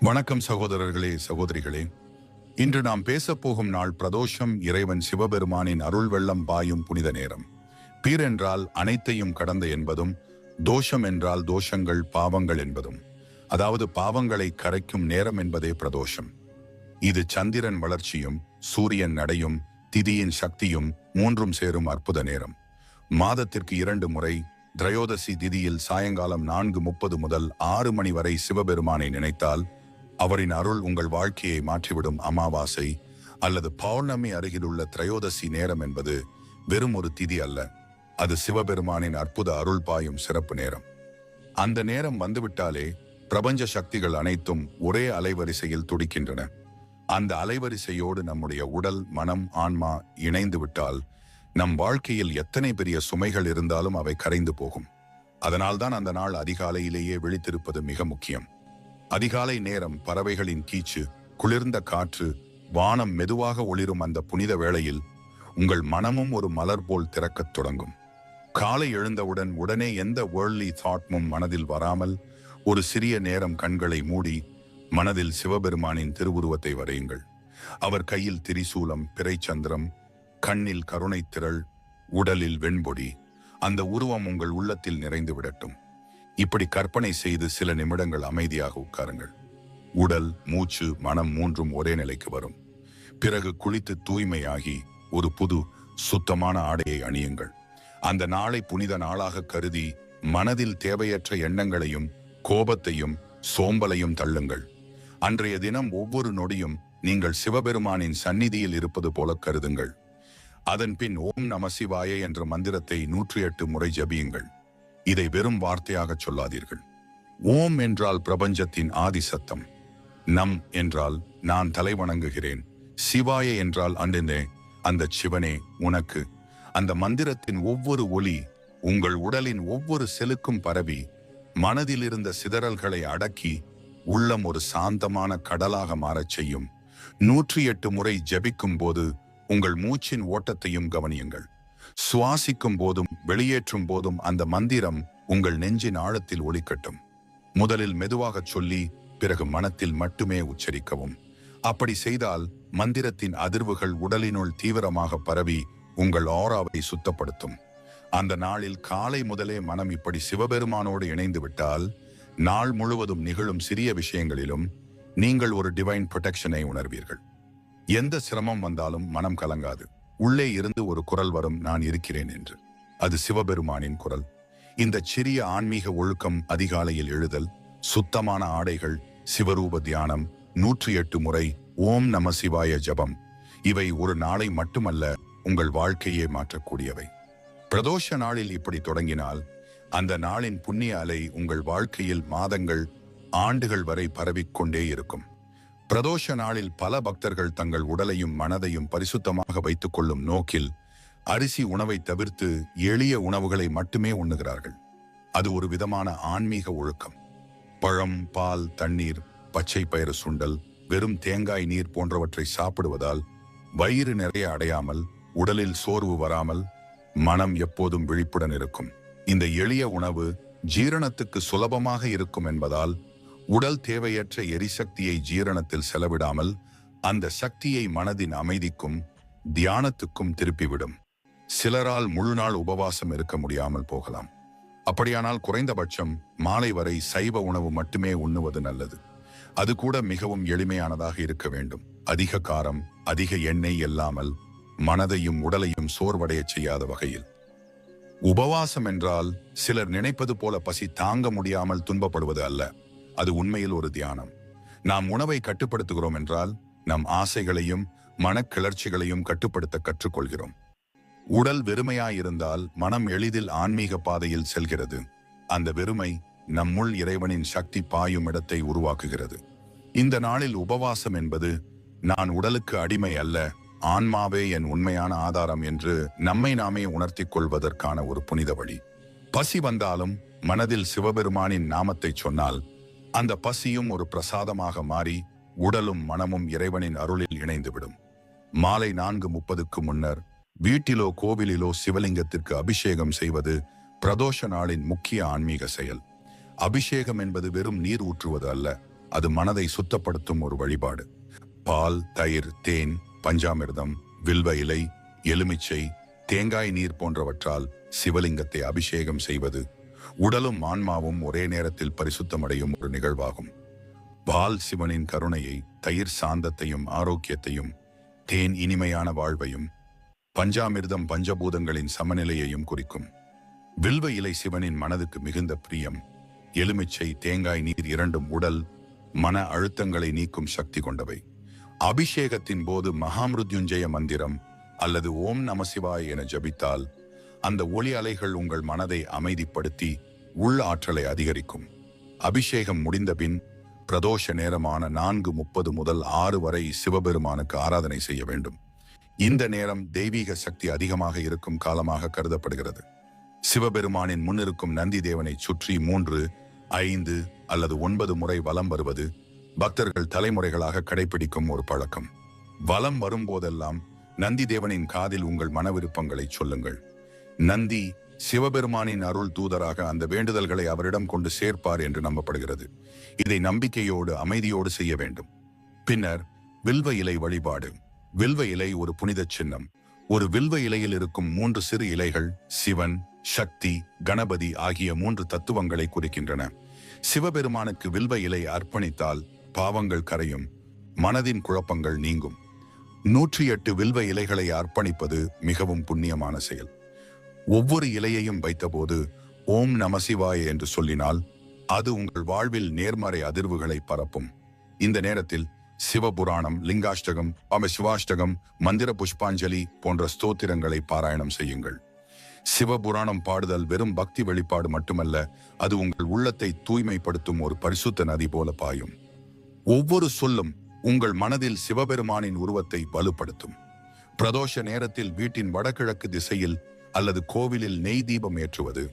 வணக்கம் சகோதரர்களே சகோதரிகளே. இன்று நாம் பேசப் போகும் நாள் பிரதோஷம் இறைவன் சிவபெருமானின் அருள் வெள்ளம் பாயும் புனித நேரம். பீர் என்றால் அனைத்தையும் கடந்த என்பதும் தோஷம் என்றால் தோஷங்கள் பாவங்கள் என்பதும். அதாவது பாவங்களை கரைக்கும் நேரம் என்பதே பிரதோஷம். இது சந்திரன் வளர்ச்சியும் சூரியன் நடையும் திதியின் சக்தியும் மூன்றும் சேரும் அற்புத நேரம். மாதத்திற்கு இரண்டு முறை திரையோதசி திதியில் சாயங்காலம் நான்கு முப்பது முதல் ஆறு மணி வரை சிவபெருமானை நினைத்தால் அவரின் அருள் உங்கள் வாழ்க்கையை மாற்றிவிடும் அமாவாசை அல்லது பௌர்ணமி அருகிலுள்ள திரையோதசி நேரம் என்பது வெறும் ஒரு திதி அல்ல. அது சிவபெருமானின் அற்புத அருள் பாயும் சிறப்பு நேரம். அந்த நேரம் வந்துவிட்டாலே பிரபஞ்ச சக்திகள் அனைத்தும் ஒரே அலைவரிசையில் துடிக்கின்றன. அந்த அலைவரிசையோடு நம்முடைய உடல் மனம் ஆன்மா இணைந்து விட்டால் நம் வாழ்க்கையில் எத்தனை பெரிய சுமைகள் இருந்தாலும் அவை கரைந்து போகும். அதனால்தான் அந்த நாள் அதிகாலையிலேயே விழித்திருப்பது மிக முக்கியம். அதிகாலை நேரம் பறவைகளின் கீச்சு குளிர்ந்த காற்று வானம் மெதுவாக ஒளிரும் அந்த புனித வேளையில் உங்கள் மனமும் ஒரு மலர் போல் திறக்கத் தொடங்கும். காலை எழுந்தவுடன் உடனே எந்த வேர்ல்லி தாட்மும் மனதில் வராமல் ஒரு சிறிய நேரம் கண்களை மூடி மனதில் சிவபெருமானின் திருவுருவத்தை வரையுங்கள். அவர் கையில் திரிசூலம் பிறைச்சந்திரம் கண்ணில் கருணை திரள் உடலில் வெண்பொடி அந்த உருவம் உங்கள் உள்ளத்தில் நிறைந்து விடட்டும். இப்படி கற்பனை செய்து சில நிமிடங்கள் அமைதியாக உட்காருங்கள். உடல் மூச்சு மனம் மூன்றும் ஒரே நிலைக்கு வரும். பிறகு குளித்து தூய்மையாகி ஒரு புது சுத்தமான ஆடையை அணியுங்கள். அந்த நாளை புனித நாளாக கருதி மனதில் தேவையற்ற எண்ணங்களையும் கோபத்தையும் சோம்பலையும் தள்ளுங்கள். அன்றைய தினம் ஒவ்வொரு நொடியும் நீங்கள் சிவபெருமானின் சந்நிதியில் இருப்பது போல கருதுங்கள். அதன் பின் ஓம் நமசிவாய என்ற மந்திரத்தை நூற்றி எட்டு முறை ஜபியுங்கள். இதை வெறும் வார்த்தையாக சொல்லாதீர்கள். ஓம் என்றால் பிரபஞ்சத்தின் ஆதி சத்தம். நம் என்றால் நான் தலை வணங்குகிறேன். சிவாய என்றால் அன்றினே அந்த சிவனே உனக்கு. அந்த மந்திரத்தின் ஒவ்வொரு ஒலி உங்கள் உடலின் ஒவ்வொரு செலுக்கும் பரவி மனதில் இருந்த சிதறல்களை அடக்கி உள்ளம் ஒரு சாந்தமான கடலாக மாறச் செய்யும். நூற்றி எட்டு முறை ஜபிக்கும் போது உங்கள் மூச்சின் ஓட்டத்தையும் கவனியுங்கள். சுவாசிக்கும் போதும் வெளியேற்றும் போதும் அந்த மந்திரம் உங்கள் நெஞ்சின் ஆழத்தில் ஒலிக்கட்டும். முதலில் மெதுவாகச் சொல்லி பிறகு மனத்தில் மட்டுமே உச்சரிக்கவும். அப்படி செய்தால் மந்திரத்தின் அதிர்வுகள் உடலினுள் தீவிரமாக பரவி உங்கள் ஆராவை சுத்தப்படுத்தும். அந்த நாளில் காலை முதலே மனம் இப்படி சிவபெருமானோடு இணைந்து விட்டால் நாள் முழுவதும் நிகழும் சிறிய விஷயங்களிலும் நீங்கள் ஒரு டிவைன் ப்ரொடெக்ஷனை உணர்வீர்கள். எந்த சிரமம் வந்தாலும் மனம் கலங்காது. உள்ளே இருந்து ஒரு குரல் வரும் நான் இருக்கிறேன் என்று. அது சிவபெருமானின் குரல். இந்த சிறிய ஆன்மீக ஒழுக்கம் அதிகாலையில் எழுதல் சுத்தமான ஆடைகள் சிவரூப தியானம் நூற்றி எட்டு முறை ஓம் நம சிவாய ஜபம். இவை ஒரு நாளை மட்டுமல்ல உங்கள் வாழ்க்கையே மாற்றக்கூடியவை. பிரதோஷ நாளில் இப்படி தொடங்கினால் அந்த நாளின் புண்ணிய அலை உங்கள் வாழ்க்கையில் மாதங்கள் ஆண்டுகள் வரை பரவிக்கொண்டே இருக்கும். பிரதோஷ நாளில் பல பக்தர்கள் தங்கள் உடலையும் மனதையும் பரிசுத்தமாக வைத்துக் கொள்ளும் நோக்கில் அரிசி உணவை தவிர்த்து எளிய உணவுகளை மட்டுமே உண்ணுகிறார்கள். அது ஒரு விதமான ஆன்மீக ஒழுக்கம். பழம் பால் தண்ணீர் பச்சை பயிறு சுண்டல் வெறும் தேங்காய் நீர் போன்றவற்றை சாப்பிடுவதால் வயிறு நிறைய அடையாமல் உடலில் சோர்வு வராமல் மனம் எப்போதும் விழிப்புடன் இருக்கும். இந்த எளிய உணவு ஜீரணத்துக்கு சுலபமாக இருக்கும் என்பதால் உடல் தேவையற்ற எரிசக்தியை ஜீரணத்தில் செலவிடாமல் அந்த சக்தியை மனதின் அமைதிக்கும் தியானத்துக்கும் திருப்பிவிடும். சிலரால் முழு நாள் உபவாசம் இருக்க முடியாமல் போகலாம். அப்படியானால் குறைந்தபட்சம் மாலை வரை சைவ உணவு மட்டுமே உண்ணுவது நல்லது. அது கூட மிகவும் எளிமையானதாக இருக்க வேண்டும். அதிக காரம் அதிக எண்ணெய் இல்லாமல் மனதையும் உடலையும் சோர்வடைய செய்யாத வகையில். உபவாசம் என்றால் சிலர் நினைப்பது போல பசி தாங்க முடியாமல் துன்பப்படுவது அல்ல. அது உண்மையில் ஒரு தியானம். நாம் உணவை கட்டுப்படுத்துகிறோம் என்றால் நம் ஆசைகளையும் மனக்கிளர்ச்சிகளையும் கட்டுப்படுத்த கற்றுக்கொள்கிறோம். உடல் வெறுமையாயிருந்தால் மனம் எளிதில் ஆன்மீக பாதையில் செல்கிறது. அந்த வெறுமை நம்முள் இறைவனின் சக்தி பாயும் இடத்தை உருவாக்குகிறது. இந்த நாளில் உபவாசம் என்பது நான் உடலுக்கு அடிமை அல்ல ஆன்மாவே என் உண்மையான ஆதாரம் என்று நம்மை நாமே உணர்த்தி கொள்வதற்கான ஒரு புனித வழி. பசி வந்தாலும் மனதில் சிவபெருமானின் நாமத்தை சொன்னால் அந்த பசியும் ஒரு பிரசாதமாக மாறி உடலும் மனமும் இறைவனின் அருளில் இணைந்துவிடும். மாலை நான்கு முப்பதுக்கு முன்னர் வீட்டிலோ கோவிலிலோ சிவலிங்கத்திற்கு அபிஷேகம் செய்வது பிரதோஷ நாளின் முக்கிய ஆன்மீக செயல். அபிஷேகம் என்பது வெறும் நீர் ஊற்றுவது அல்ல அது மனதை சுத்தப்படுத்தும் ஒரு வழிபாடு. பால் தயிர் தேன் பஞ்சாமிர்தம் வில்வ இலை எலுமிச்சை தேங்காய் நீர் போன்றவற்றால் சிவலிங்கத்தை அபிஷேகம் செய்வது உடலும் ஆன்மாவும் ஒரே நேரத்தில் பரிசுத்தமடையும் ஒரு நிகழ்வாகும். பால் சிவனின் கருணையை தயிர் சாந்தத்தையும் ஆரோக்கியத்தையும் தேன் இனிமையான வாழ்வையும் பஞ்சாமிர்தம் பஞ்சபூதங்களின் சமநிலையையும் குறிக்கும். வில்வ இலை சிவனின் மனதுக்கு மிகுந்த பிரியம். எலுமிச்சை தேங்காய் நீர் இரண்டும் உடல் மன அழுத்தங்களை நீக்கும் சக்தி கொண்டவை. அபிஷேகத்தின் போது மகாமிருத்யுஞ்சய மந்திரம் அல்லது ஓம் நமசிவாய் என ஜபித்தால் அந்த ஒளி அலைகள் உங்கள் மனதை அமைதிப்படுத்தி உள் ஆற்றலை அதிகரிக்கும். அபிஷேகம் முடிந்தபின் பிரதோஷ நேரமான நான்கு முப்பது முதல் ஆறு வரை சிவபெருமானுக்கு ஆராதனை செய்ய வேண்டும். இந்த நேரம் தெய்வீக சக்தி அதிகமாக இருக்கும் காலமாக கருதப்படுகிறது. சிவபெருமானின் முன்னிருக்கும் நந்தி தேவனை சுற்றி மூன்று ஐந்து அல்லது ஒன்பது முறை வலம் வருவது பக்தர்கள் தலைமுறைகளாக கடைபிடிக்கும் ஒரு பழக்கம். வலம் வரும்போதெல்லாம் நந்தி தேவனின் காதில் உங்கள் மன விருப்பங்களை சொல்லுங்கள். நந்தி சிவபெருமானின் அருள் தூதராக அந்த வேண்டுதல்களை அவரிடம் கொண்டு சேர்ப்பார் என்று நம்பப்படுகிறது. இதை நம்பிக்கையோடு அமைதியோடு செய்ய வேண்டும். பின்னர் வில்வ இலை வழிபாடு. வில்வ இலை ஒரு புனித சின்னம். ஒரு வில்வ இலையில் இருக்கும் மூன்று சிறு இலைகள் சிவன் சக்தி கணபதி ஆகிய மூன்று தத்துவங்களை குறிக்கின்றன. சிவபெருமானுக்கு வில்வ இலை அர்ப்பணித்தால் பாவங்கள் கரையும் மனதின் குழப்பங்கள் நீங்கும். நூற்றி எட்டு வில்வ இலைகளை அர்ப்பணிப்பது மிகவும் புண்ணியமான செயல். ஒவ்வொரு இலையையும் வைத்தபோது ஓம் நமசிவாய என்று சொல்லினால் அது உங்கள் வாழ்வில் நேர்மறை அதிர்வுகளை பரப்பும். இந்த நேரத்தில் சிவபுராணம் லிங்காஷ்டகம் அம சிவாஷ்டகம் மந்திர புஷ்பாஞ்சலி போன்ற ஸ்தோத்திரங்களை பாராயணம் செய்யுங்கள். சிவபுராணம் பாடுதல் வெறும் பக்தி வெளிப்பாடு மட்டுமல்ல அது உங்கள் உள்ளத்தை தூய்மைப்படுத்தும் ஒரு பரிசுத்த நதி போல பாயும். ஒவ்வொரு சொல்லும் உங்கள் மனதில் சிவபெருமானின் உருவத்தை வலுப்படுத்தும். பிரதோஷ நேரத்தில் வீட்டின் வடகிழக்கு திசையில் அல்லது கோவிலில் நெய் தீபம் ஏற்றுவது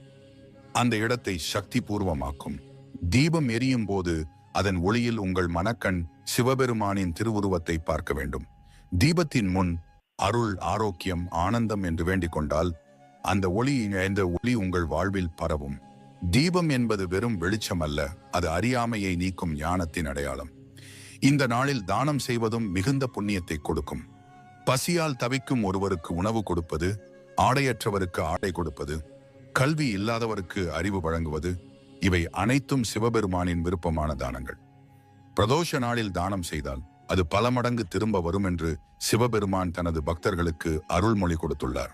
அந்த இடத்தை சக்தி பூர்வமாக்கும் தீபம் எரியும் போது அதன் ஒளியில் உங்கள் மனக்கண் சிவபெருமானின் திருவுருவத்தை பார்க்க வேண்டும். தீபத்தின் முன் அருள் ஆரோக்கியம் ஆனந்தம் என்று வேண்டிக் கொண்டால் அந்த ஒளி இந்த ஒளி உங்கள் வாழ்வில் பரவும். தீபம் என்பது வெறும் வெளிச்சம் அல்ல அது அறியாமையை நீக்கும் ஞானத்தின் அடையாளம். இந்த நாளில் தானம் செய்வதும் மிகுந்த புண்ணியத்தை கொடுக்கும். பசியால் தவிக்கும் ஒருவருக்கு உணவு கொடுப்பது ஆடையற்றவருக்கு ஆடை கொடுப்பது கல்வி இல்லாதவருக்கு அறிவு வழங்குவது இவை அனைத்தும் சிவபெருமானின் விருப்பமான தானங்கள். பிரதோஷ நாளில் தானம் செய்தால் அது பல மடங்கு திரும்ப வரும் என்று சிவபெருமான் தனது பக்தர்களுக்கு அருள்மொழி கொடுத்துள்ளார்.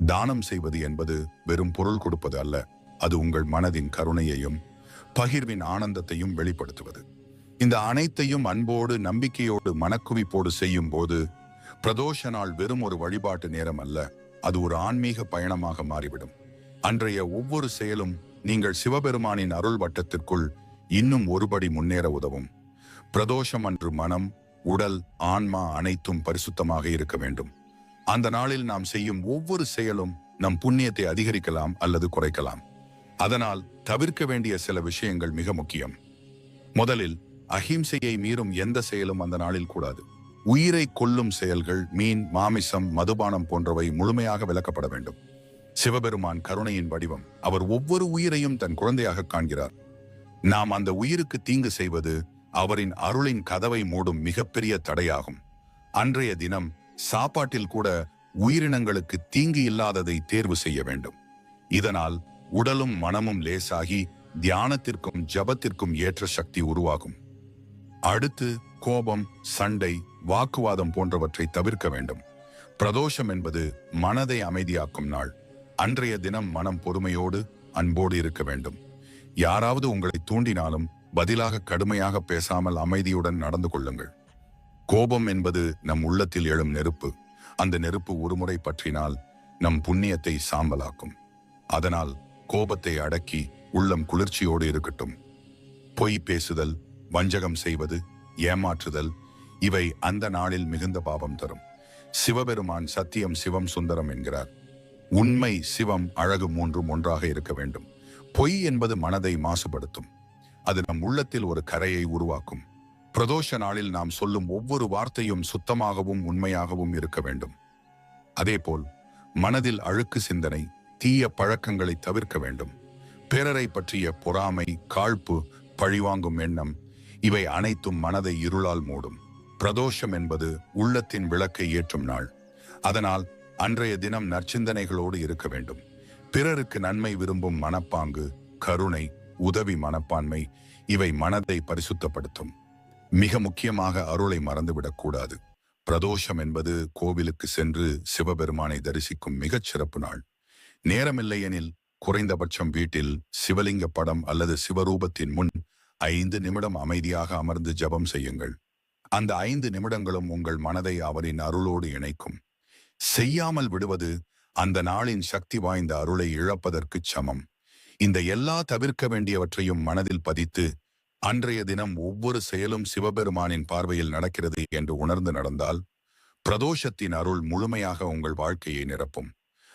தானம் செய்வது என்பது வெறும் பொருள் கொடுப்பது அல்ல அது உங்கள் மனதின் கருணையையும் பகிர்வின் ஆனந்தத்தையும் வெளிப்படுத்துவது. இந்த அனைத்தையும் அன்போடு நம்பிக்கையோடு மனக்குவிப்போடு செய்யும் போது பிரதோஷ நாள் வெறும் ஒரு வழிபாட்டு நேரம் அல்ல அது ஒரு ஆன்மீக பயணமாக மாறிவிடும். அன்றைய ஒவ்வொரு செயலும் நீங்கள் சிவபெருமானின் அருள் வட்டத்திற்குள் இன்னும் ஒருபடி முன்னேற உதவும். பிரதோஷம் அன்று மனம் உடல் ஆன்மா அனைத்தும் பரிசுத்தமாக இருக்க வேண்டும். அந்த நாளில் நாம் செய்யும் ஒவ்வொரு செயலும் நம் புண்ணியத்தை அதிகரிக்கலாம் அல்லது குறைக்கலாம். அதனால் தவிர்க்க வேண்டிய சில விஷயங்கள் மிக முக்கியம். முதலில் அஹிம்சையை மீறும் எந்த செயலும் அந்த நாளில் கூடாது. உயிரை கொல்லும் செயல்கள் மீன் மாமிசம் மதுபானம் போன்றவை முழுமையாக விளக்கப்பட வேண்டும். சிவபெருமான் கருணையின் வடிவம். அவர் ஒவ்வொரு உயிரையும் தன் குழந்தையாக காண்கிறார். நாம் அந்த உயிருக்கு தீங்கு செய்வது அவரின் அருளின் கதவை மூடும் மிகப்பெரிய தடையாகும். அன்றைய தினம் சாப்பாட்டில் கூட உயிரினங்களுக்கு தீங்கு இல்லாததை தேர்வு செய்ய வேண்டும். இதனால் உடலும் மனமும் லேசாகி தியானத்திற்கும் ஜபத்திற்கும் ஏற்ற சக்தி உருவாகும். அடுத்து கோபம் சண்டை வாக்குவாதம் போன்றவற்றை தவிர்க்க வேண்டும். பிரதோஷம் என்பது மனதை அமைதியாக்கும் நாள். அன்றைய தினம் மனம் பொறுமையோடு அன்போடு இருக்க வேண்டும். யாராவது உங்களை தூண்டினாலும் பதிலாக கடுமையாக பேசாமல் அமைதியுடன் நடந்து கொள்ளுங்கள். கோபம் என்பது நம் உள்ளத்தில் எழும் நெருப்பு. அந்த நெருப்பு ஒருமுறை பற்றினால் நம் புண்ணியத்தை சாம்பலாக்கும். அதனால் கோபத்தை அடக்கி உள்ளம் குளிர்ச்சியோடு இருக்கட்டும். பொய் பேசுதல் வஞ்சகம் செய்வது ஏமாற்றுதல் இவை அந்த நாளில் மிகுந்த பாவம் தரும். சிவபெருமான் சத்தியம் சிவம் சுந்தரம் என்கிறார். உண்மை சிவம் அழகு மூன்றும் ஒன்றாக இருக்க வேண்டும். பொய் என்பது மனதை மாசுபடுத்தும். அது நம் உள்ளத்தில் ஒரு கரையை உருவாக்கும். பிரதோஷ நாளில் நாம் சொல்லும் ஒவ்வொரு வார்த்தையும் சுத்தமாகவும் உண்மையாகவும் இருக்க வேண்டும். அதேபோல் மனதில் அழுக்கு சிந்தனை தீய பழக்கங்களை தவிர்க்க வேண்டும். பிறரை பற்றிய பொறாமை காழ்ப்பு பழிவாங்கும் எண்ணம் இவை அனைத்தும் மனதை இருளால் மூடும். பிரதோஷம் என்பது உள்ளத்தின் விளக்கை ஏற்றும் நாள். அதனால் அன்றைய தினம் நற்சிந்தனைகளோடு இருக்க வேண்டும். பிறருக்கு நன்மை விரும்பும் மனப்பாங்கு கருணை உதவி மனப்பான்மை இவை மனதை பரிசுத்தப்படுத்தும். மிக முக்கியமாக அருளை மறந்துவிடக்கூடாது பிரதோஷம் என்பது கோவிலுக்கு சென்று சிவபெருமானை தரிசிக்கும் மிகச் சிறப்பு நாள். நேரமில்லையெனில் குறைந்தபட்சம் வீட்டில் சிவலிங்க படம் அல்லது சிவரூபத்தின் முன் ஐந்து நிமிடம் அமைதியாக அமர்ந்து ஜெபம் செய்யுங்கள். அந்த ஐந்து நிமிடங்களும் உங்கள் மனதை அவரின் அருளோடு இணைக்கும். செய்யாமல் விடுவது அந்த நாளின் சக்தி வாய்ந்த அருளை இழப்பதற்குச் சமம். இந்த எல்லா தவிர்க்க வேண்டியவற்றையும் மனதில் பதித்து அன்றைய தினம் ஒவ்வொரு செயலும் சிவபெருமானின் பார்வையில் நடக்கிறது என்று உணர்ந்து நடந்தால் பிரதோஷத்தின் அருள் முழுமையாக உங்கள் வாழ்க்கையை நிரப்பும்.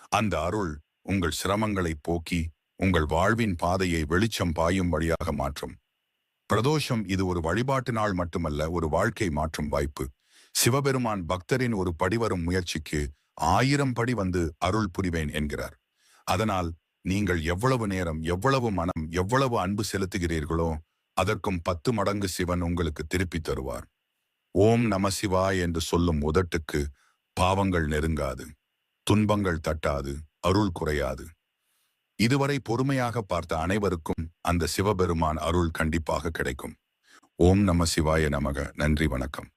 அந்த அருள் உங்கள் சிரமங்களை போக்கி உங்கள் வாழ்வின் பாதையை வெளிச்சம் பாயும் வழியாக மாற்றும். பிரதோஷம் இது ஒரு வழிபாட்டு நாள் மட்டுமல்ல ஒரு வாழ்க்கை மாற்றும் வாய்ப்பு. சிவபெருமான் பக்தரின் ஒரு படி வரும் முயற்சிக்கு ஆயிரம் படி வந்து அருள் புரிவேன் என்கிறார். அதனால் நீங்கள் எவ்வளவு நேரம் எவ்வளவு மனம் எவ்வளவு அன்பு செலுத்துகிறீர்களோ அதற்கும் பத்து மடங்கு சிவன் உங்களுக்கு திருப்பி தருவார். ஓம் நம சிவாய் என்று சொல்லும் உதட்டுக்கு பாவங்கள் நெருங்காது. துன்பங்கள் தட்டாது. அருள் குறையாது. இதுவரை பொறுமையாக பார்த்த அனைவருக்கும் அந்த சிவபெருமான் அருள் கண்டிப்பாக கிடைக்கும். ஓம் நம சிவாய நமக. நன்றி வணக்கம்.